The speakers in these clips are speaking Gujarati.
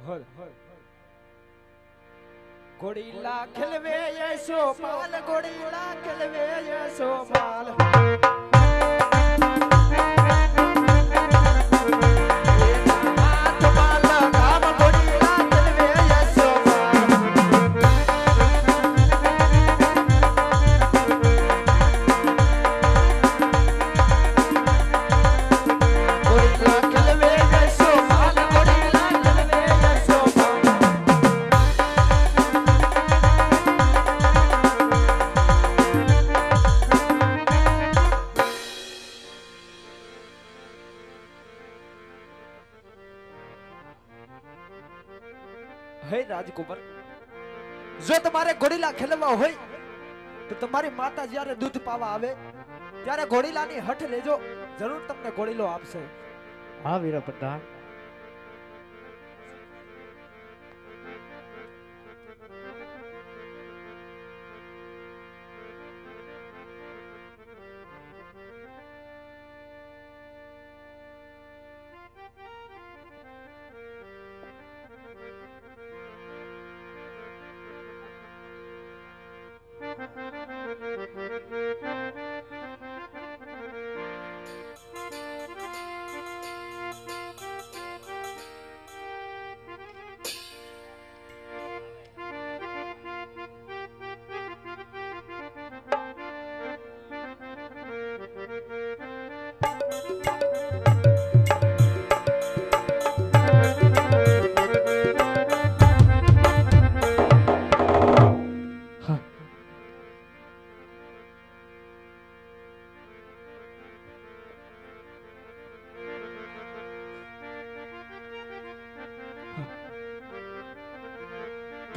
હલ ઘોડીલા ખેલવે યશો પાલ ઘોડીલા ખેલવે યશો પાલ હે રાજકુમાર, જો તમારે ઘોડીલા ખેલવા હોય, તો તમારી માતા જ્યારે દૂધ પાવા આવે, ત્યારે ઘોડીલાની હઠ લેજો, જરૂર તમને ઘોડીલો આપશે. હા વીરા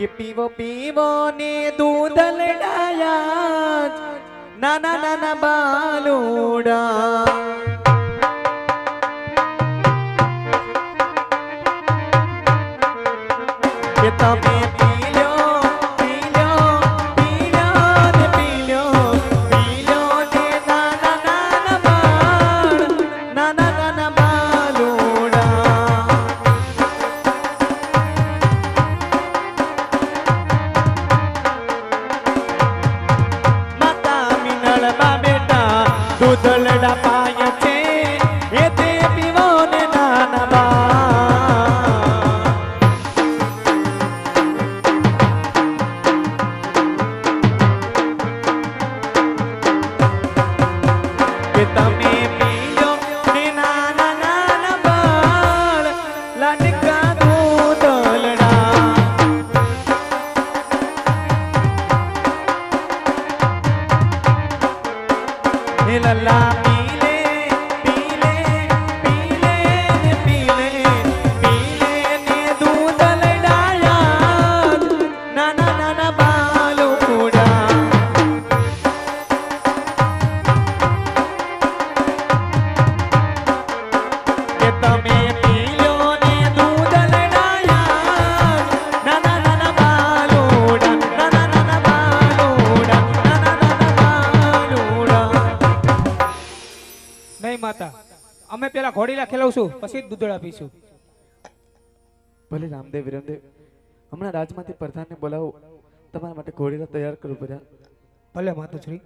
કે પીવો પીવો ને દૂધ લડાયા નાના નાના બાલુડા માતા. અમે પેલા ઘોડીલા ખેલાવશું પછી દૂધળા પીશું. ભલે રામદેવ વિરમદેવ હમણાં રાજમાંથી પ્રધાનને બોલાવો. તમારા માટે ઘોડીલા તૈયાર કરું બધા ભલે માતુશ્રી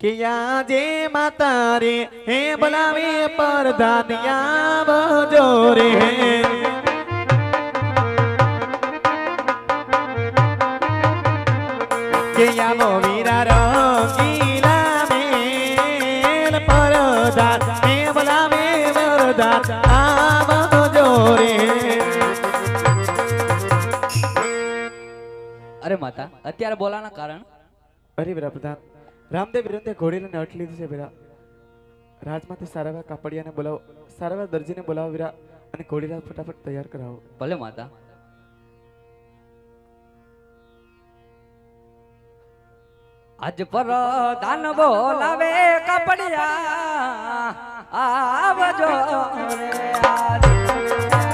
કે જે માતા રે હે બોલાવે પરધાનિયા આવજો રે. કે આવો અત્યારે બોલાના કારણ? અરે બેરા પ્રધાન રામદેવ વિરંતે ઘોડીને અટ લીધી છે વીરા રાજમાંથી સારાવા કાપડિયાને બોલાવો સારાવા દરજીને બોલાવો વીરા અને ઘોડીલા ફટાફટ તૈયાર કરાવો. ભલે માતા. આજ પર દાન બોલાવે કાપડિયા. આવજો. રે આજ.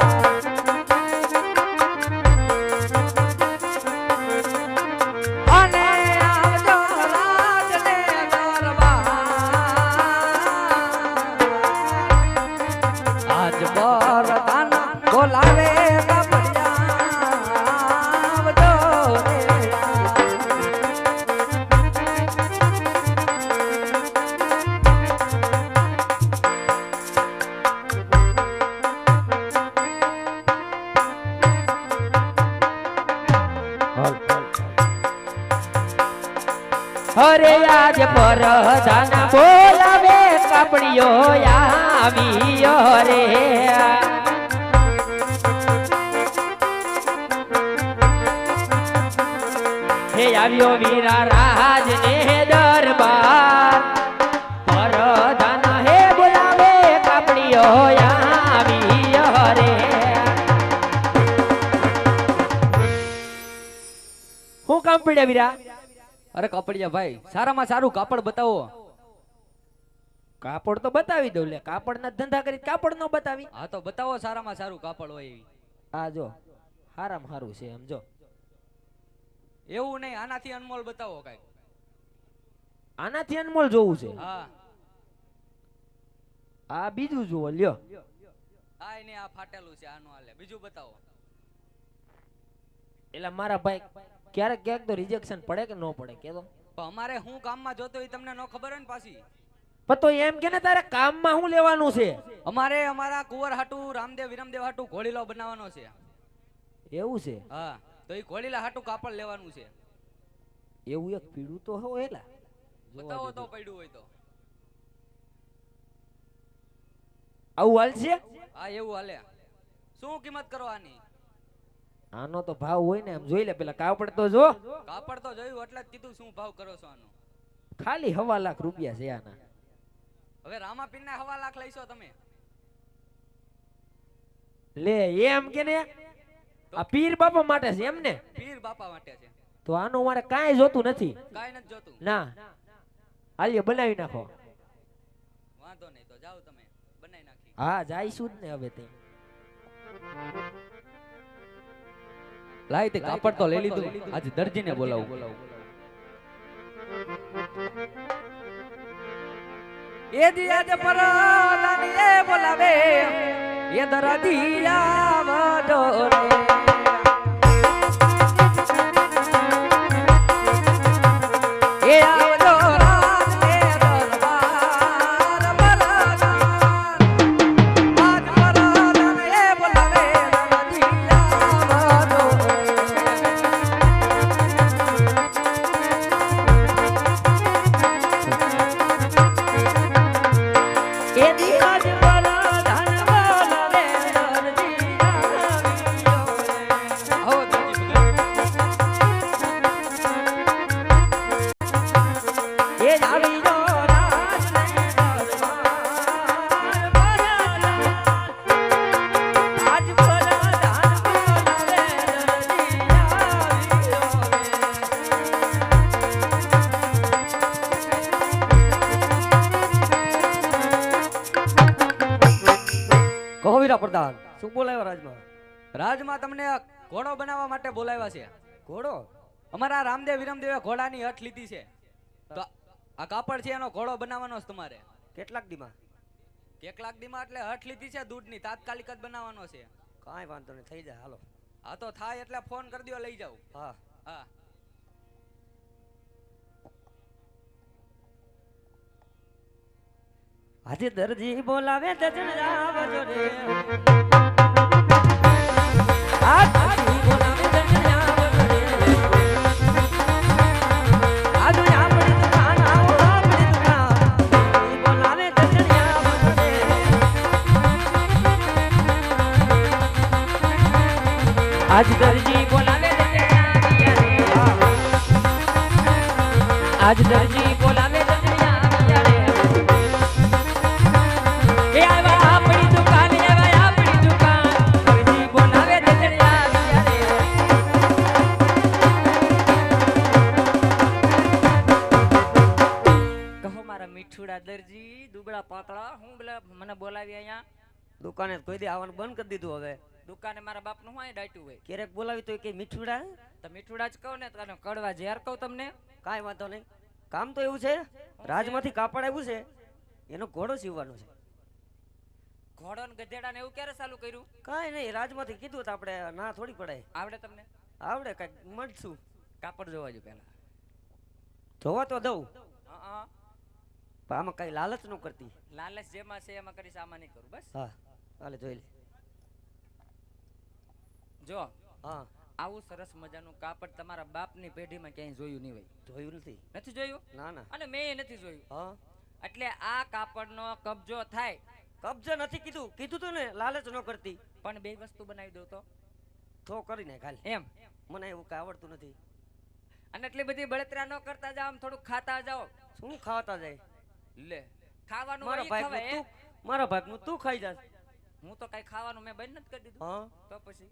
આજ બોલાવે કપડીઓ આવીયો રે. હે આવ્યો વીરા રાજ ને દરબાર. પરધાન હે બોલાવે કપડીઓ આવ્યો રે. હું કામ પડ્યા વીરા? અરે કપડિયા ભાઈ સારામાં સારું કાપડ બતાવો. કાપડ તો બતાવી દઉં લે કાપડ ના ધંધા કરી કાપડ નો બતાવી. હા તો બતાવો સારામાં સારું કાપડ હોય એવી. આ જો સારામાં સારું છે એમ જો. એવું નહીં આનાથી અનમોલ બતાવો કંઈક આનાથી અનમોલ જોવું છે? હા. આ બીજું જુઓ લ્યો. આ એને આ ફાટેલું છે આનું હાલે બીજું બતાવો. એટલે મારા ભાઈ ક્યારેક ક્યાંક તો રિજેક્શન પડે કે ન પડે કે તો અમારે હું કામમાં જોતો એ તમને ન ખબર હોય ને પાછી. પણ તો એમ કે ને તારે કામમાં શું લેવાનું છે? અમારે અમારા કુંવર હાટુ રામદેવ વિરમદેવ હાટુ ઘોડીલો બનાવવાનો છે. એવું છે? હા તો એ ઘોડીલા હાટુ કાપડ લેવાનું છે. એવું એક પીડું તો હોય એલા. બતાવો તો પડ્યું હોય તો. આવું હાલ છે હા એવું હાલે. શું કિંમત કરવાની આનો તો ભાવ હોય ને આમ જોઈ લે પેલા કાપડ તો જો. કાપડ તો જોયું એટલે જ કીધું શું ભાવ કરો છો આનો. ખાલી હવા લાખ રૂપિયા છે આના. હવે રામાપીર ના હવા લાખ લઈશો તમે. લે એમ કે ને? આ પીર બાપા માટે છે એમ ને? પીર બાપા માટે છે. તો આનું મારે કાંઈ જોતું નથી. કાંઈ નથી જોતું. ના. હાલ્યો બનાવી નાખો. વાંધો નહીં તો જાઓ તમે. બનાવી નાખી. હા જાઈશું જ ને હવે તે. લાય તે કાપડ તો લઈ લીધું. આજે દરજીને બોલાવું. એ દિયા જ પરાલાની એ બોલાવે. એ દરજી આવજો રે રાજમાં તમને ઘોડો બનાવવા માટે બોલાવ્યા છે. ઘોડો? અમારા રામદેવ વિરમદેવે ઘોડાની હઠ લીધી છે. તો આ કાપડ છે એનો ઘોડો બનાવવાનો છે તમારે. કેટલાક દીમાં? કેટલાક દીમાં એટલે હઠ લીધી છે દૂધની તાત્કાલિક જ બનાવવાનો છે. કાંઈ વાંધો નહીં થઈ જાય હાલો. હા તો થાય એટલે ફોન કરી દો લઈ જાવ હા. હા. આજે દરજી બોલાવે તજણ આવજો રે આજુ દરજી બોલાવે આજ દરજી પાતળા હું બોલે મને બોલાવી અહીંયા. દુકાને કોઈ દી આવવાનું બંધ કરી દીધું હવે. દુકાને મારા બાપનું હોય ડાટ્યું હોય. ક્યારેક બોલાવી તો કે મીઠુડા? તો મીઠુડા જ કહો ને તને કડવા ઝેર કહું તમને. કાંઈ વાંધો નહીં. કામ તો એવું છે રાજમાંથી કાપડ આવ્યું છે એનો ઘોડો સીવવાનો છે. ઘોડો ને ગધેડા ને એવું ક્યારે ચાલુ કર્યું? કાંઈ નહીં રાજમાંથી કીધું તો આપણે ના થોડી પડે આવડે તમને? આવડે કાંઈક મળશું કાપડ જોવા જો પેલા જોવા તો દઉં. હા. પણ આમાં કઈ લાલચ ન કરતી. લાલચ જેમાં છે એમાં કરીશ આમાં નહીં કરું બસ. હા હાલે જોઈ લે. જો હા. આવું સરસ મજાનું કાપડ તમારા બાપની પેઢીમાં ક્યાંય જોયું નહીં હોય. જોયું નથી. નથી જોયું? ના ના. અને મેં નથી જોયું. હા. એટલે આ કાપડનો કબજો થાય. કબજો નથી કીધું. કીધું તું ને લાલચ ન કરતી. પણ બે વસ્તુ બનાવી દઉં તો? તો કરીને ખાલી એમ? મને એવું કઈ આવડતું નથી. અને એટલી બધી બળતરા ન કરતા જાઓ આમ થોડુંક ખાતા જાઓ. શું ખાવાતા જાય? લે ખાવાનું મારો હે? તું મારા ભાગનું તું ખાઈ જા હું તો કઈ ખાવાનું મેં બંધ નથી કરી દીધું. હા? તો પછી?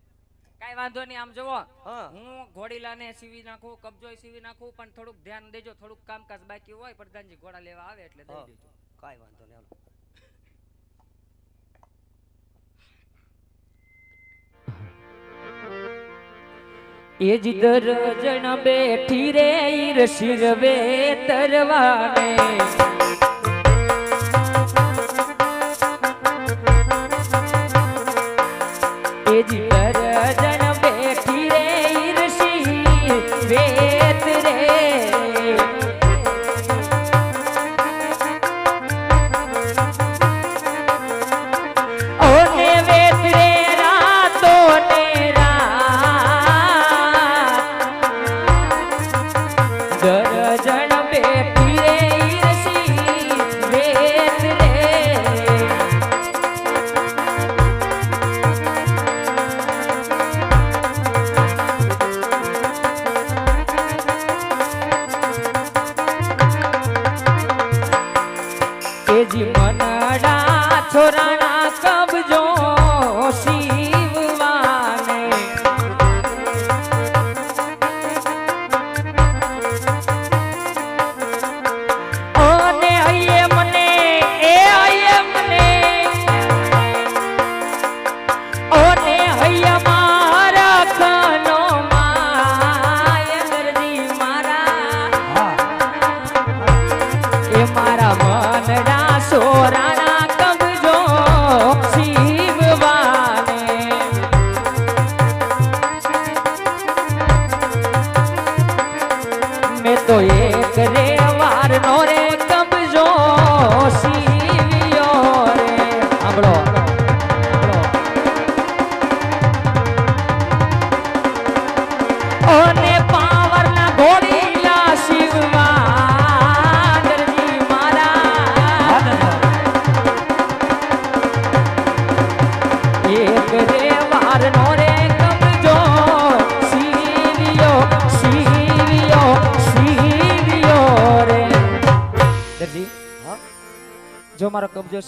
કઈ વાંધો નહીં આમ જોવો હા. હું ઘોડીલાને સીવી નાખું કબજો સીવી નાખું પણ થોડુંક ધ્યાન દેજો થોડુંક કામકાજ બાકી હોય પ્રધાનજી ઘોડા લેવા આવે એટલે દઈ દેજો. કઈ વાંધો નહીં એ જ દરજણ બેઠી રે ઈર શિરવે તરવાને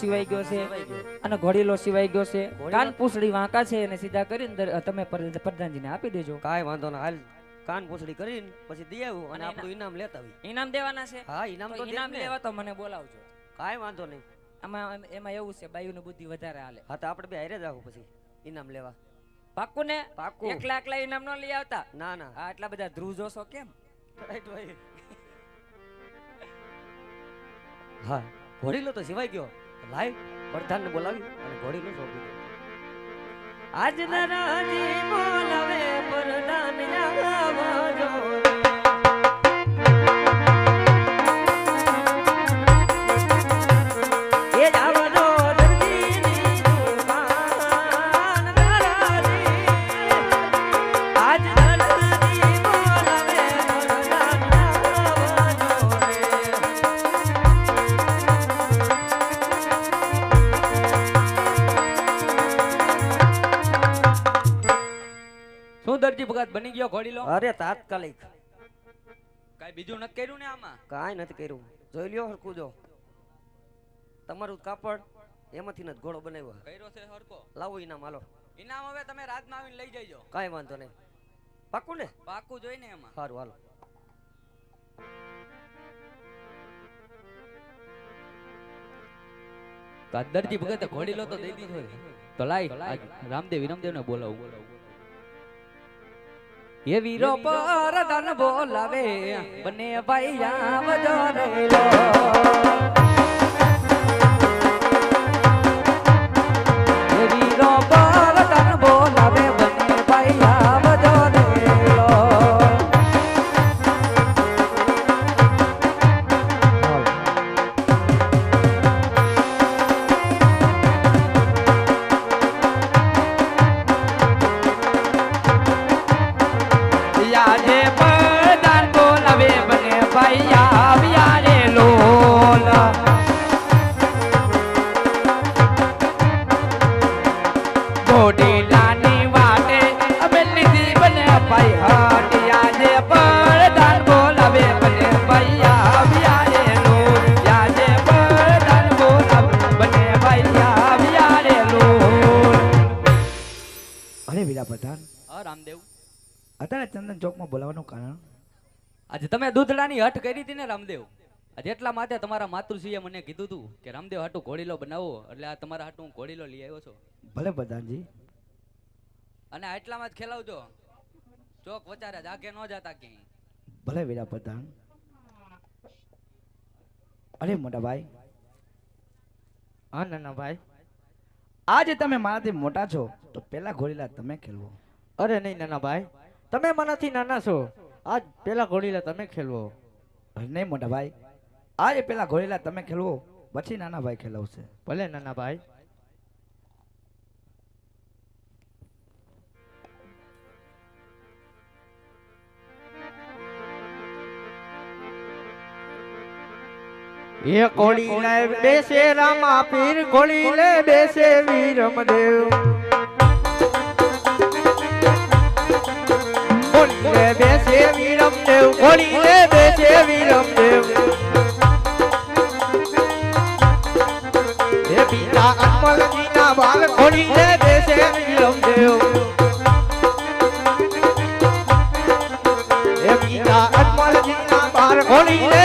સિવાય ગયો છે અને ઘોડીલો સિવાય ગયો છે. કાન પૂછડી વાંકા છે અને સીધા કરીને તમે પ્રધાનજીને આપી દેજો. કાંઈ વાંધો ના હાલ કાન પૂછડી કરીને પછી દઈ આવું અને આપણું ઇનામ લેતા આવી ઇનામ દેવાના છે? હા ઇનામ તો ઇનામ લેવા તો મને બોલાવજો. કાંઈ વાંધો નહીં. આમાં એમાં એવું છે બાયુની બુદ્ધિ વધારે હાલે. હા તો આપણે બે હારે જ આવું પછી ઇનામ લેવા. પાક્કું ને પાક્કું. એકલા એકલા ઇનામ નો લઈ આવતા? ના ના. આટલા બધા ધ્રુવ જોશો કેમ? હા ઘોડીલો તો સિવાય ગયો. લાઈવ પ્રધાનને બોલાવી અને ઘોડીને સોંપી દીધી આજ રાજી બોલાવે પ્રધાન આવજો. એ અરે તાત્કાલિક. કઈ બીજું નથી કર્યું ને આમાં? કઈ નથી કર્યું. જોઈ લ્યો હરકું જો. તમારું કાપડ એમાંથી નથી ઘોડો બનાવ્યો. કર્યો છે હરકો લાવો ઇનામ હાલો. ઇનામ હવે તમે રાતમાં આવીને લઈ જજો કઈ વાંધો નહીં. પાકું ને? પાકું જોઈને એમાં. સારું હાલો. તો ભગત ઘોડી લો ઘોડીલો તો દઈ દીધો તો લાઈ રામદેવ વિરમદેવ ને બોલાવું. એ વીરો પર ધન બોલાવે બને ભાઈ આવજો રે ઘોડીલાની વાટે. અમે અત્યારે ચંદન ચોકમાં બોલાવાનું કારણ? આજે તમે દૂધડાની હટ કરી હતી ને રામદેવ. એટલા માટે તમારા માતૃશ્રીએ મને કીધું હતું કે રામદેવ હાટું ઘોડીલો બનાવો એટલે આ તમારા હાટું હું ઘોડીલો લઈ આવ્યો છું. ભલે પ્રધાનજી અને આટલામાં જ ખેલાવજો. ચોક વચારે જ આગે ન જાતા ક્યાંય. ભલે વીરા પ્રધાન. અરે મોટા ભાઈ. હા નાના ભાઈ. આજે તમે મારાથી મોટા છો તો પેલા ઘોડીલા તમે ખેલવો. અરે નહીં નાના ભાઈ. તમે મનાથી નાના છો. આજ પેલા ઘોડીલા તમે ખેલવો. નહીં મોટા ભાઈ. આજે પેલા ઘોડેલા તમે ખેલવો. પછી નાના ભાઈ ખેલવશે. ભલે નાના ભાઈ એ કોળી લે બેસે રામા પીર કોળી ને બેસે વીરમદેવ કોળી ને બેસે વીરમદેવ કોળી ને બેસે વીરમદેવ અમલજીના બાલ કોળી લે બેસે વીરમદેવ હે પિતા અમલજીના બાલ કોળી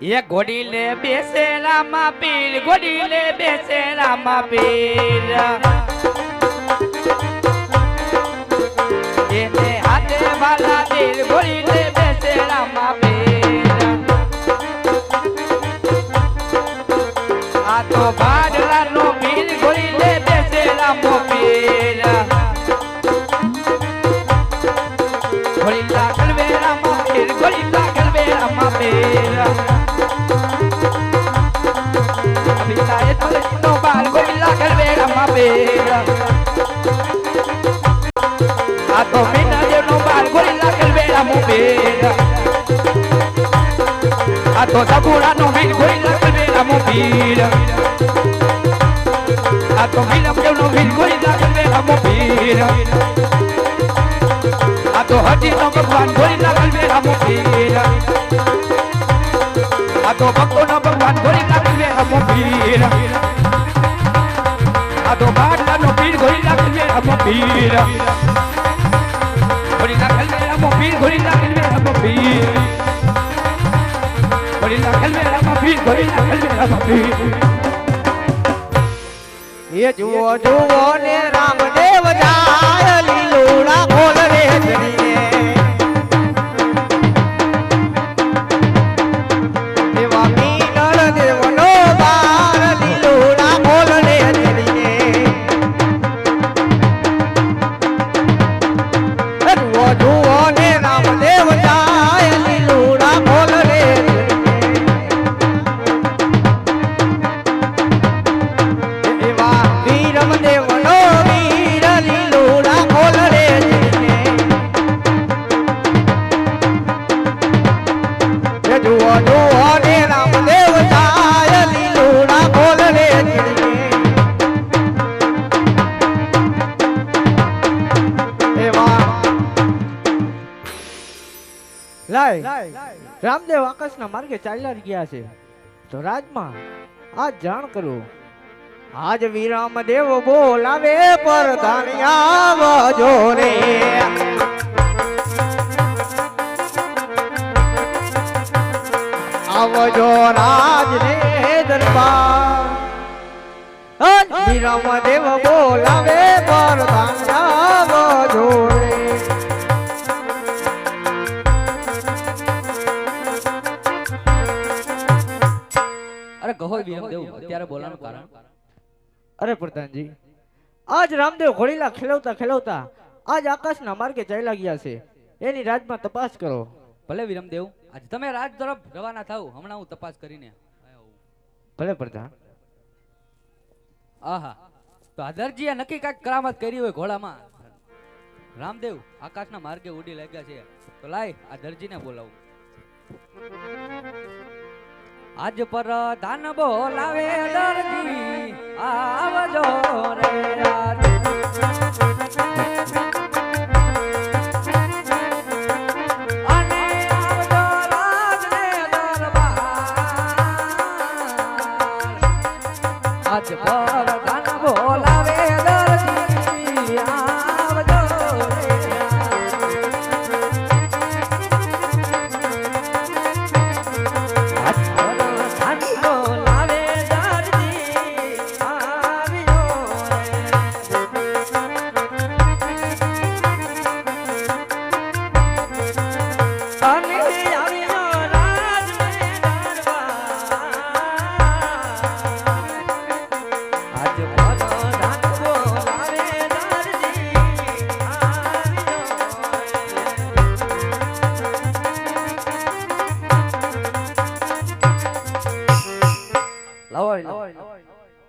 એ ઘોડીલે બેસે રામા પીર ઘોડીલે બેસે રામા પીર. એને હાથે વાલા દિલ ઘોડી A toda pura no vil gorilla calvera mopera A domina de no vil gorilla calvera mopera A to hati no bhagwan gorilla calvera mopera a તો ભક્તોનો ભગવાન ગોરીલા કલવે અમો પીર આ તો બાટલાનો પીર ગોરીલા કલવે અમો પીર એ જુઓ જુઓ ને રામદેવ લાય. રામદેવ આકાશના માર્ગે ચાલ્યા ગયા છે. તો રાજમાં આ જાણ કરો. આજ વિરામ દેવ બોલાવે પર આવજો રે. આવજો રાજ ને દરબાર વિરામ દેવ બોલાવે પર આવજો રે. અરે કહો વિરમ દેવ અત્યારે બોલાનું કારણ? અરે પ્રધાનજી આજ રામદેવ ઘોડીલા ખેલવતા ખેલવતા આજ આકાશના માર્ગે જઈ લાગ્યા છે. એની રાજમાં તપાસ કરો. ભલે વિરમદેવ આજ તમે રાજ તરફ રવાના થાવ હમણાં હું તપાસ કરીને. ભલે પ્રધાન. આહા તો આદરજીએ નક્કી કાંઈક કરામત કરી હોય ઘોડામાં? રામદેવ આકાશના માર્ગે ઉડી લાગ્યા છે. તો લાય આ દરજીને બોલાવું. આજ પર ધાન બોલાવે આવજો રે રાજ. આવજો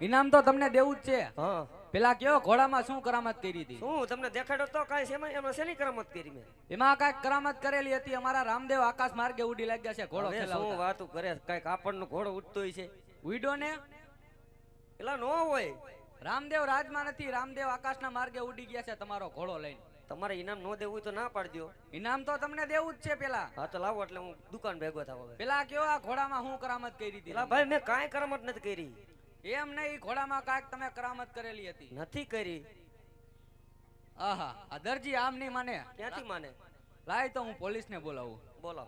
ઇનામ તો તમને દેવું જ છે. પેલા કયો ઘોડામાં શું કરામત કરી હતી? શું? તમને દેખાડો તો કઈ છે એમાં? શેની કરામત કરી મેં? એમાં કાઈ કરામત કરેલી હતી. અમારા રામદેવ આકાશ માર્ગે ઉડી લાગ્યા છે ઘોડો શું વાતું કરે? કાંઈક આપણનો ઘોડો ઉડતો છે. ઉડ્યો ને? પેલા નો હોય. રામદેવ રાજમાં નથી. રામદેવ આકાશના માર્ગે ઉડી ગયા છે તમારો ઘોડો લઈને. તમારે ઇનામ નો દેવું તો ના પાડજો. ઇનામ તો તમને દેવું જ છે પેલા. હા તો લાવો એટલે હું દુકાન ભેગો થાવ હવે. પેલા કયો આ ઘોડામાં હું કરામત કરી હતી ભાઈ મેં કાંઈ કરામત નથી કરી. એમ નહીં ઘોડામાં કાંઈક તમે કરામત કરેલી હતી. નથી કરી. આહા આ દરજી આમ નહીં માને. ક્યાંથી માને? લાય તો હું પોલીસને બોલાવું. બોલો